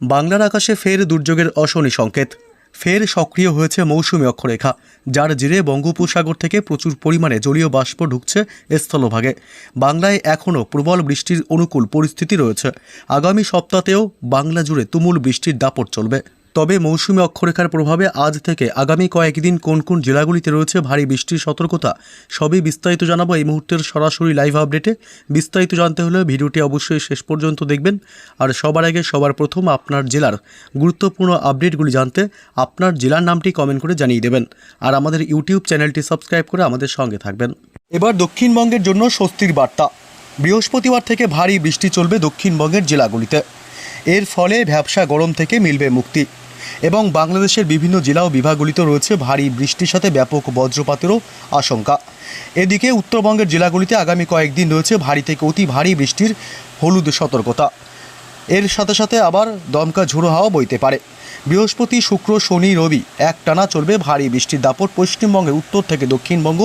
বাংলার আকাশে ফের দুর্যোগের অশনি সংকেত। ফের সক্রিয় হয়েছে মৌসুমী অক্ষরেখা, যার জিরে বঙ্গোপসাগর থেকে প্রচুর পরিমাণে জলীয় বাষ্প ঢুকছে স্থলভাগে। বাংলায় এখনও প্রবল বৃষ্টির অনুকূল পরিস্থিতি রয়েছে। আগামী সপ্তাহতেও বাংলা জুড়ে তুমুল বৃষ্টির দাপট চলবে। তবে মৌসুমী অক্ষরেখার প্রভাবে আজ থেকে আগামী কয়েকদিন কোন কোন জেলাগুলিতে রয়েছে ভারী বৃষ্টির সতর্কতা, সবই বিস্তারিত জানাব এই মুহূর্তের সরাসরি লাইভ আপডেটে বিস্তারিত জানতে হলে ভিডিওটি অবশ্যই শেষ পর্যন্ত দেখবেন। আর সবার আগে, সবার প্রথম আপনার জেলার গুরুত্বপূর্ণ আপডেটগুলি জানতে আপনার জেলার নামটি কমেন্ট করে জানিয়ে দেবেন। আর আমাদের ইউটিউব চ্যানেলটি সাবস্ক্রাইব করে আমাদের সঙ্গে থাকবেন। এবার দক্ষিণবঙ্গের জন্য স্বস্তির বার্তা। বৃহস্পতিবার থেকে ভারী বৃষ্টি চলবে দক্ষিণবঙ্গের জেলাগুলিতে। এর ফলে ভ্যাবসা গরম থেকে মিলবে মুক্তি। এবং বাংলাদেশের বিভিন্ন জেলা ও বিভাগগুলিতে রয়েছে ভারী বৃষ্টির সাথে ব্যাপক বজ্রপাতেরও আশঙ্কা। এদিকে উত্তরবঙ্গের জেলাগুলিতে আগামী কয়েকদিন রয়েছে ভারী থেকে অতি ভারী বৃষ্টির হলুদ সতর্কতা। এর সাথে সাথে আবার দমকা ঝোড়ো হাওয়া বইতে পারে। বৃহস্পতি, শুক্র, শনি, রবি এক টানা চলবে ভারী বৃষ্টির দাপট পশ্চিমবঙ্গের উত্তর থেকে দক্ষিণবঙ্গ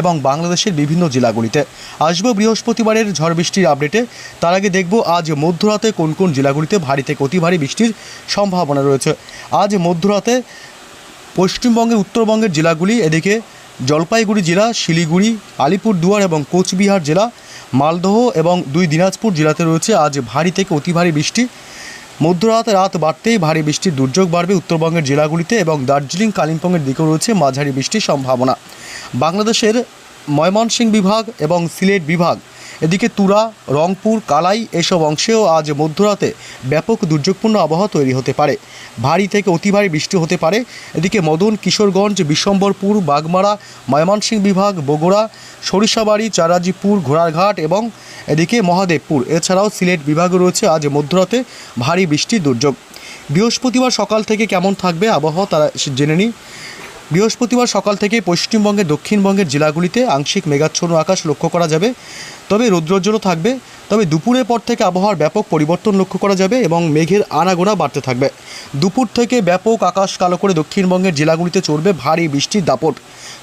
এবং বাংলাদেশের বিভিন্ন জেলাগুলিতে। আসব বৃহস্পতিবারের ঝড় বৃষ্টির আপডেটে তার আগে দেখব আজ মধ্যরাতে কোন কোন জেলাগুলিতে ভারী থেকে অতি ভারী বৃষ্টির সম্ভাবনা রয়েছে। আজ মধ্যরাতে পশ্চিমবঙ্গের, উত্তরবঙ্গের জেলাগুলি এদিকে জলপাইগুড়ি জেলা, শিলিগুড়ি, আলিপুরদুয়ার এবং কোচবিহার জেলা, মালদহ এবং দুই দিনাজপুর জেলাতে রয়েছে আজ ভারী থেকে অতি ভারী বৃষ্টি। মধ্যরাত রাত বাড়তেই ভারী বৃষ্টির দুর্যোগ বাড়বে উত্তরবঙ্গের জেলাগুলিতে এবং দার্জিলিং, কালিম্পংয়ের দিকেও রয়েছে মাঝারি বৃষ্টির সম্ভাবনা। বাংলাদেশের ময়মনসিংহ বিভাগ এবং সিলেট বিভাগ এদিকে তুরা, রংপুর, কালাই এসব অংশেও আজ মধ্যরাতে ব্যাপক দুর্যোগপূর্ণ আবহাওয়া তৈরি হতে পারে। ভারী থেকে অতি ভারী বৃষ্টি হতে পারে। এদিকে মদন, কিশোরগঞ্জ, বিশ্বম্বরপুর, বাগমারা, ময়মনসিংহ বিভাগ, বগুড়া, সরিষাবাড়ি, চারাজিপুর, ঘোড়ারঘাট এবং এদিকে মহাদেবপুর। এছাড়াও সিলেট বিভাগে রয়েছে আজ মধ্যরাতে ভারী বৃষ্টির দুর্যোগ। বৃহস্পতিবার সকাল থেকে কেমন থাকবে আবহাওয়া তারা জেনে নিই বৃহস্পতিবার সকাল থেকে পশ্চিমবঙ্গের দক্ষিণবঙ্গের জেলাগুলিতে আংশিক মেঘাচ্ছন্ন আকাশ লক্ষ্য করা যাবে। তবে রৌদ্রোজ্জ্বলও থাকবে। তবে দুপুরের পর থেকে আবহাওয়ার ব্যাপক পরিবর্তন লক্ষ্য করা যাবে এবং মেঘের আনাগোনা বাড়তে থাকবে। দুপুর থেকে ব্যাপক আকাশ কালো করে দক্ষিণবঙ্গের জেলাগুলিতে চড়বে ভারী বৃষ্টির দাপট।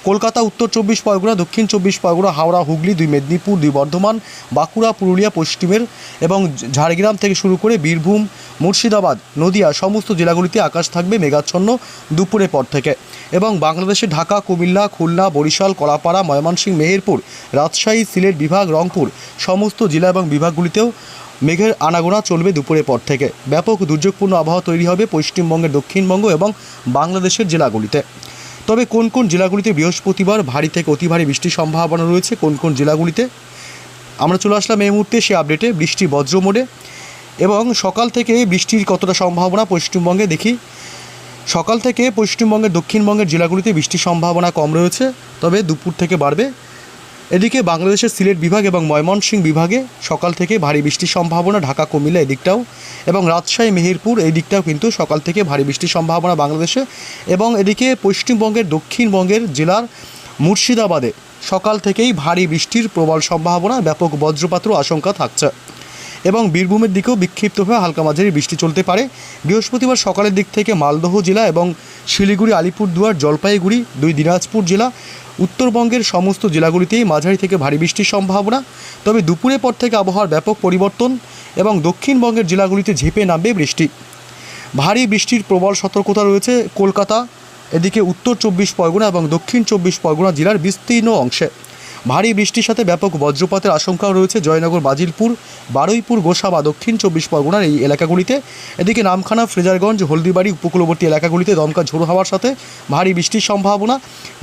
কলকাতা, উত্তর চব্বিশ পরগনা, দক্ষিণ চব্বিশ পরগনা, হাওড়া, হুগলি, দুই মেদিনীপুর, দুই বর্ধমান, বাঁকুড়া, পুরুলিয়া, পশ্চিমের এবং ঝাড়গ্রাম থেকে শুরু করে বীরভূম, মুর্শিদাবাদ, নদিয়া সমস্ত জেলাগুলিতে আকাশ থাকবে মেঘাচ্ছন্ন দুপুরের পর থেকে। এবং বাংলাদেশে ঢাকা, কুমিল্লা, খুলনা, বরিশাল, কলাপাড়া, ময়মনসিংহ, মেহেরপুর, রাজশাহী, সিলেট বিভাগ, রংপুর সমস্ত জেলা এবং বিভাগগুলিতেও মেঘের আনাগোনা চলবে দুপুরের পর থেকে। ব্যাপক দুর্যোগপূর্ণ আবহাওয়া তৈরি হবে পশ্চিমবঙ্গের দক্ষিণবঙ্গ এবং বাংলাদেশের জেলাগুলিতে। তবে কোন কোন জেলাগুলিতে বৃহস্পতিবার ভারী থেকে অতি ভারী বৃষ্টির সম্ভাবনা রয়েছে, কোন কোন জেলাগুলিতে? আমরা চলে আসলাম এই মুহূর্তে সে আপডেটে বৃষ্টি বজ্র মোডে এবং সকাল থেকে বৃষ্টির কতটা সম্ভাবনা পশ্চিমবঙ্গে দেখি। সকাল থেকে পশ্চিমবঙ্গের দক্ষিণবঙ্গের জেলাগুলিতে বৃষ্টির সম্ভাবনা কম রয়েছে, তবে দুপুর থেকে বাড়বে। এদিকে বাংলাদেশের সিলেট বিভাগ এবং ময়মনসিংহ বিভাগে সকাল থেকে ভারী বৃষ্টির সম্ভাবনা, ঢাকা, কুমিল্লা এদিকটাও এবং রাজশাহী, মেহেরপুর এই দিকটাও কিন্তু সকাল থেকে ভারী বৃষ্টির সম্ভাবনা বাংলাদেশে এবং এদিকে পশ্চিমবঙ্গের, দক্ষিণবঙ্গের জেলার মুর্শিদাবাদে সকাল থেকেই ভারী বৃষ্টির প্রবল সম্ভাবনা, ব্যাপক বজ্রপাতেরও আশঙ্কা থাকছে এবং বীরভূমের দিকেও বিক্ষিপ্তভাবে হালকা মাঝারি বৃষ্টি চলতে পারে। বৃহস্পতিবার সকালের দিক থেকে মালদহ জেলা এবং শিলিগুড়ি, আলিপুরদুয়ার, জলপাইগুড়ি, দুই দিনাজপুর জেলা উত্তরবঙ্গের সমস্ত জেলাগুলিতেই মাঝারি থেকে ভারী বৃষ্টির সম্ভাবনা। তবে দুপুরের পর থেকে আবহাওয়ার ব্যাপক পরিবর্তন এবং দক্ষিণবঙ্গের জেলাগুলিতে ঝেঁপে নামবে বৃষ্টি। ভারী বৃষ্টির প্রবল সতর্কতা রয়েছে কলকাতা, এদিকে উত্তর চব্বিশ পরগনা এবং দক্ষিণ চব্বিশ পরগনা জেলার বিস্তীর্ণ অংশে। ভারী বৃষ্টির সাথে ব্যাপক বজ্রপাতের আশঙ্কাও রয়েছে জয়নগর, বাজিলপুর, বারুইপুর গোসা বা দক্ষিণ চব্বিশ পরগনার এই এলাকাগুলিতে। এদিকে নামখানা, ফ্রেজারগঞ্জ, হলদিবাড়ি উপকূলবর্তী এলাকাগুলিতে দমকা ঝোড়ো হওয়ার সাথে ভারী বৃষ্টির সম্ভাবনা।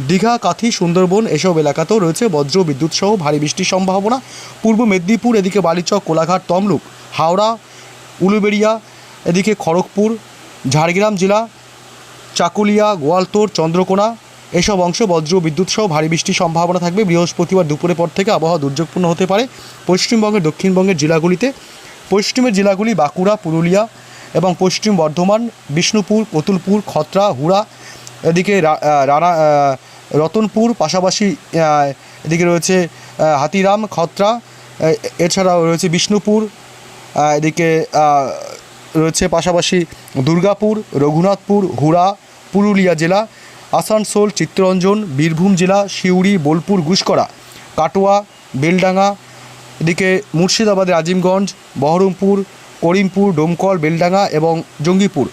দীঘা, কাথি, সুন্দরবন এসব এলাকাতেও রয়েছে বজ্র, বিদ্যুৎ সহ ভারী বৃষ্টির সম্ভাবনা। পূর্ব মেদিনীপুর, এদিকে বালিচক, কোলাঘাট, তমলুক, হাওড়া, উলুবেড়িয়া, এদিকে খড়গপুর, ঝাড়গ্রাম জেলা, চাকুলিয়া গোয়ালতোড় চন্দ্রকোনা এসব অংশ বজ্র বিদ্যুৎ সহ ভারী বৃষ্টির সম্ভাবনা থাকবে। বৃহস্পতিবার দুপুরের পর থেকে আবহাওয়া দুর্যোগপূর্ণ হতে পারে। পশ্চিমবঙ্গের, দক্ষিণবঙ্গের জেলাগুলিতে পশ্চিমের জেলাগুলি বাঁকুড়া, পুরুলিয়া এবং পশ্চিম বর্ধমান, বিষ্ণুপুর, কতুলপুর, খত্রা, হুড়া, এদিকে রানা রতনপুর, পাশাপাশি এদিকে রয়েছে হাতিরাম, খত্রা এছাড়াও রয়েছে বিষ্ণুপুর এদিকে রয়েছে পাশাপাশি দুর্গাপুর, রঘুনাথপুর, হুড়া, পুরুলিয়া জেলা আসানসোল, চিত্তরঞ্জন, বীরভূম জেলা, সিউড়ি, বোলপুর, গুসকরা, কাটোয়া, বেলডাঙ্গা, এদিকে মুর্শিদাবাদের আজিমগঞ্জ, বহরমপুর, করিমপুর, ডোমকল, বেলডাঙ্গা এবং জঙ্গিপুর।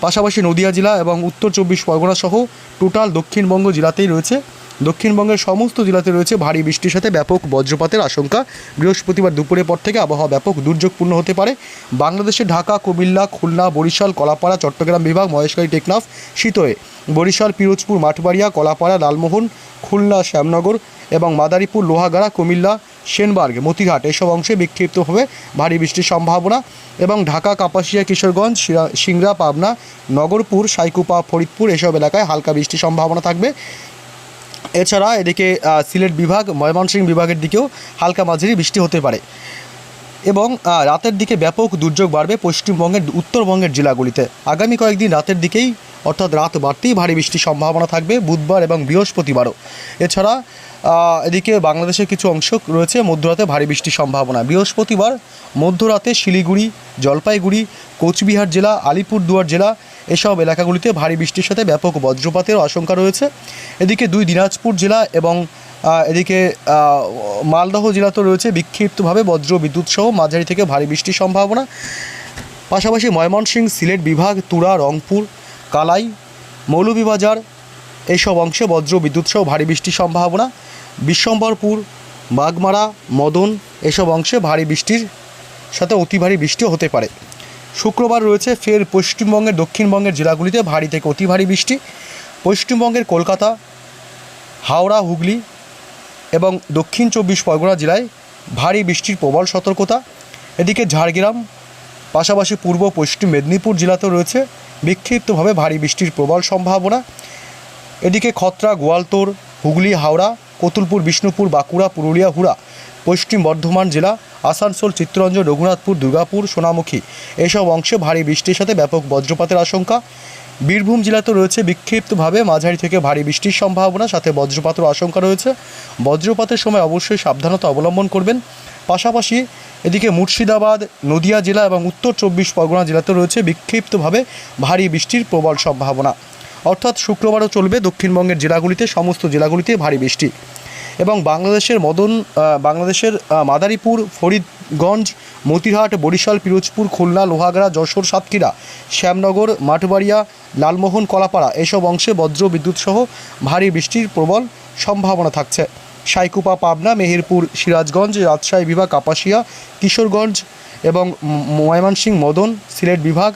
পাশাপাশি নদিয়া জেলা এবং উত্তর চব্বিশ পরগনাসহ টোটাল দক্ষিণবঙ্গ জেলাতেই রয়েছে দক্ষিণবঙ্গের সমস্ত জেলাতে রয়েছে ভারী বৃষ্টির সাথে ব্যাপক বজ্রপাতের আশঙ্কা। বৃহস্পতিবার দুপুরের পর থেকে আবহাওয়া ব্যাপক দুর্যোগপূর্ণ হতে পারে। বাংলাদেশে ঢাকা, কুমিল্লা, খুলনা, বরিশাল, কলাপাড়া, চট্টগ্রাম বিভাগ, মহেশখালী, টেকনাফ, শীতয়ে। বরিশাল, পিরোজপুর, মাঠবাড়িয়া, কলাপাড়া, লালমোহন, খুলনা, শ্যামনগর এবং মাদারীপুর, লোহাগাড়া, কুমিল্লা, সেনবার্গ, মতিঘাট এসব অংশে বিক্ষিপ্তভাবে ভারী বৃষ্টির সম্ভাবনা এবং ঢাকা, কাপাসিয়া, কিশোরগঞ্জ, শিরা- সিংড়া, পাবনা, নগরপুর, সাইকুপা, ফরিদপুর এসব এলাকায় হালকা বৃষ্টির সম্ভাবনা থাকবে। এছাড়া এদিকে সিলেট বিভাগ, ময়মনসিংহ বিভাগের দিকেও হালকা মাঝারি বৃষ্টি হতে পারে। এবং রাতের দিকে ব্যাপক দুর্যোগ বাড়বে পশ্চিমবঙ্গের, উত্তরবঙ্গের জেলাগুলিতে। আগামী কয়েকদিন রাতের দিকেই অর্থাৎ রাত বাড়তেই ভারী বৃষ্টির সম্ভাবনা থাকবে বুধবার এবং বৃহস্পতিবারও। এছাড়া এদিকে বাংলাদেশের কিছু অংশ রয়েছে মধ্যরাতে ভারী বৃষ্টির সম্ভাবনা। বৃহস্পতিবার মধ্যরাতে শিলিগুড়ি, জলপাইগুড়ি, কোচবিহার জেলা, আলিপুরদুয়ার জেলা এসব এলাকাগুলিতে ভারী বৃষ্টির সাথে ব্যাপক বজ্রপাতের আশঙ্কা রয়েছে। এদিকে দুই দিনাজপুর জেলা এবং এদিকে মালদহ জেলাতেও রয়েছে বিক্ষিপ্তভাবে বজ্র বিদ্যুৎ সহ মাঝারি থেকে ভারী বৃষ্টির সম্ভাবনা। পাশাপাশি ময়মনসিংহ সিলেট বিভাগ, তুরা, রংপুর কালাই, মৌলভীবাজার এইসব অংশে বজ্র, বিদ্যুৎ সহ ভারী বৃষ্টির সম্ভাবনা। বিশ্বম্বরপুর, বাগমারা, মদন, এসব অংশে ভারী বৃষ্টির সাথে অতি ভারী বৃষ্টিও হতে পারে। শুক্রবার রয়েছে ফের পশ্চিমবঙ্গের, দক্ষিণবঙ্গের জেলাগুলিতে ভারী থেকে অতি ভারী বৃষ্টি। পশ্চিমবঙ্গের কলকাতা, হাওড়া, হুগলি এবং দক্ষিণ চব্বিশ পরগনা জেলায় ভারী বৃষ্টির প্রবল সতর্কতা। এদিকে ঝাড়গ্রাম, পাশাপাশি পূর্ব পশ্চিম মেদিনীপুর জেলাতেও রয়েছে বিক্ষিপ্তভাবে ভারী বৃষ্টির প্রবল সম্ভাবনা। এদিকে খত্রা গোয়ালতোড় হুগলি, হাওড়া, কতুলপুর, বিষ্ণুপুর, বাঁকুড়া, পুরুলিয়া, হুড়া, পশ্চিম বর্ধমান জেলা, আসানসোল, চিত্তরঞ্জন, রঘুনাথপুর, দুর্গাপুর, সোনামুখী এসব অংশে ভারী বৃষ্টির সাথে ব্যাপক বজ্রপাতের আশঙ্কা। বীরভূম জেলাতে রয়েছে বিক্ষিপ্তভাবে মাঝারি থেকে ভারী বৃষ্টির সম্ভাবনা, সাথে বজ্রপাতের আশঙ্কা রয়েছে। বজ্রপাতের সময় অবশ্যই সাবধানতা অবলম্বন করবেন। পাশাপাশি এদিকে মুর্শিদাবাদ, নদিয়া জেলা এবং উত্তর চব্বিশ পরগনা জেলাতে রয়েছে বিক্ষিপ্তভাবে ভারী বৃষ্টির প্রবল সম্ভাবনা। অর্থাৎ শুক্রবারও চলবে দক্ষিণবঙ্গের জেলাগুলিতে, সমস্ত জেলাগুলিতে ভারী বৃষ্টি। এবং বাংলাদেশের মদন বাংলাদেশের মাদারীপুর, ফরিদগঞ্জ মতিরহাট বরিশাল, পিরোজপুর, খুলনা, লোহাগড়া, যশোর, সাতক্ষীরা, শ্যামনগর, মাঠবাড়িয়া, লালমোহন, কলাপাড়া এসব অংশে বজ্র বিদ্যুৎ সহ ভারী বৃষ্টির প্রবল সম্ভাবনা থাকছে। সাইকুপা, পাবনা, মেহেরপুর, সিরাজগঞ্জ, রাজশাহী বিভাগ, কাপাসিয়া, কিশোরগঞ্জ এবং ময়মনসিংহ, মদন, সিলেট বিভাগ।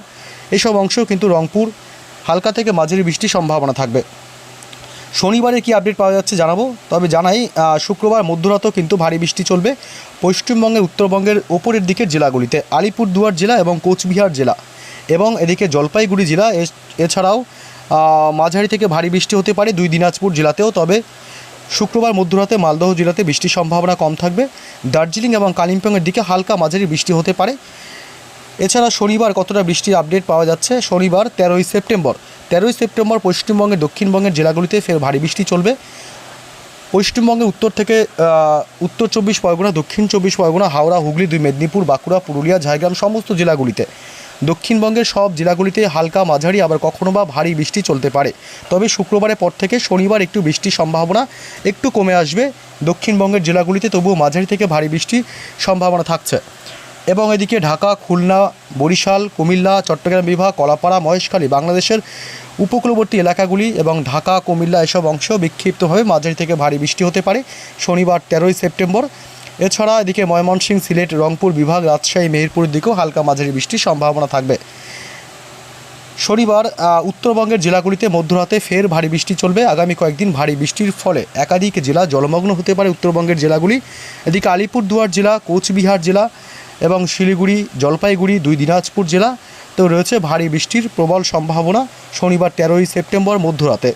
এসব অংশেও কিন্তু রংপুর, হালকা থেকে মাঝারি বৃষ্টির সম্ভাবনা থাকবে। শনিবারে কি আপডেট পাওয়া যাচ্ছে জানাব, তবে জানাই শুক্রবার মধ্যরাতেও কিন্তু ভারী বৃষ্টি চলবে পশ্চিমবঙ্গের, উত্তরবঙ্গের ওপরের দিকের জেলাগুলিতে, আলিপুরদুয়ার জেলা এবং কোচবিহার জেলা এবং এদিকে জলপাইগুড়ি জেলা এছাড়াও মাঝারি থেকে ভারী বৃষ্টি হতে পারে দুই দিনাজপুর জেলাতেও, তবে শুক্রবার মধ্যরাতে মালদহ জেলাতে বৃষ্টির সম্ভাবনা কম থাকবে। দার্জিলিং এবং কালিম্পংয়ের দিকে হালকা মাঝারি বৃষ্টি হতে পারে। এছাড়া শনিবার কতটা বৃষ্টির আপডেট পাওয়া যাচ্ছে? শনিবার তেরোই সেপ্টেম্বর। তেরোই সেপ্টেম্বর পশ্চিমবঙ্গের দক্ষিণবঙ্গের জেলাগুলিতে ফের ভারী বৃষ্টি চলবে। পশ্চিমবঙ্গের উত্তর থেকে উত্তর চব্বিশ পরগনা, দক্ষিণ চব্বিশ পরগনা, হাওড়া, হুগলি, দুই মেদিনীপুর, বাঁকুড়া, পুরুলিয়া, ঝাড়গ্রাম, সমস্ত জেলাগুলিতে। দক্ষিণবঙ্গের সব জেলাগুলিতে হালকা মাঝারি, আবার কখনো বা ভারী বৃষ্টি চলতে পারে। তবে শুক্রবারের পর থেকে শনিবার একটু বৃষ্টির সম্ভাবনা একটু কমে আসবে। দক্ষিণবঙ্গের জেলাগুলিতে তবুও মাঝারি থেকে ভারী বৃষ্টির সম্ভাবনা থাকছে। এবং এদিকে ঢাকা, খুলনা, বরিশাল, কুমিল্লা, চট্টগ্রাম বিভাগ, কলাপাড়া, মহেশখালী, বাংলাদেশের উপকূলবর্তী এলাকাগুলি এবং ঢাকা, কুমিল্লা এসব অংশ বিক্ষিপ্তভাবে মাঝারি থেকে ভারী বৃষ্টি হতে পারে। শনিবার তেরোই সেপ্টেম্বর এছাড়া এদিকে ময়মনসিংহ সিলেট, রংপুর বিভাগ, রাজশাহী মেহেরপুরের দিকেও হালকা মাঝারি বৃষ্টির সম্ভাবনা থাকবে। শনিবার উত্তরবঙ্গের জেলাগুলিতে মধ্যরাতে ফের ভারী বৃষ্টি চলবে। আগামী কয়েকদিন ভারী বৃষ্টির ফলে একাধিক জেলা জলমগ্ন হতে পারে উত্তরবঙ্গের জেলাগুলি। এদিকে আলিপুরদুয়ার জেলা, কোচবিহার জেলা এবং শিলিগুড়ি, জলপাইগুড়ি, দুই দিনাজপুর জেলা তো রয়েছে ভারী বৃষ্টির প্রবল সম্ভাবনা শনিবার তেরোই সেপ্টেম্বর মধ্যরাতে।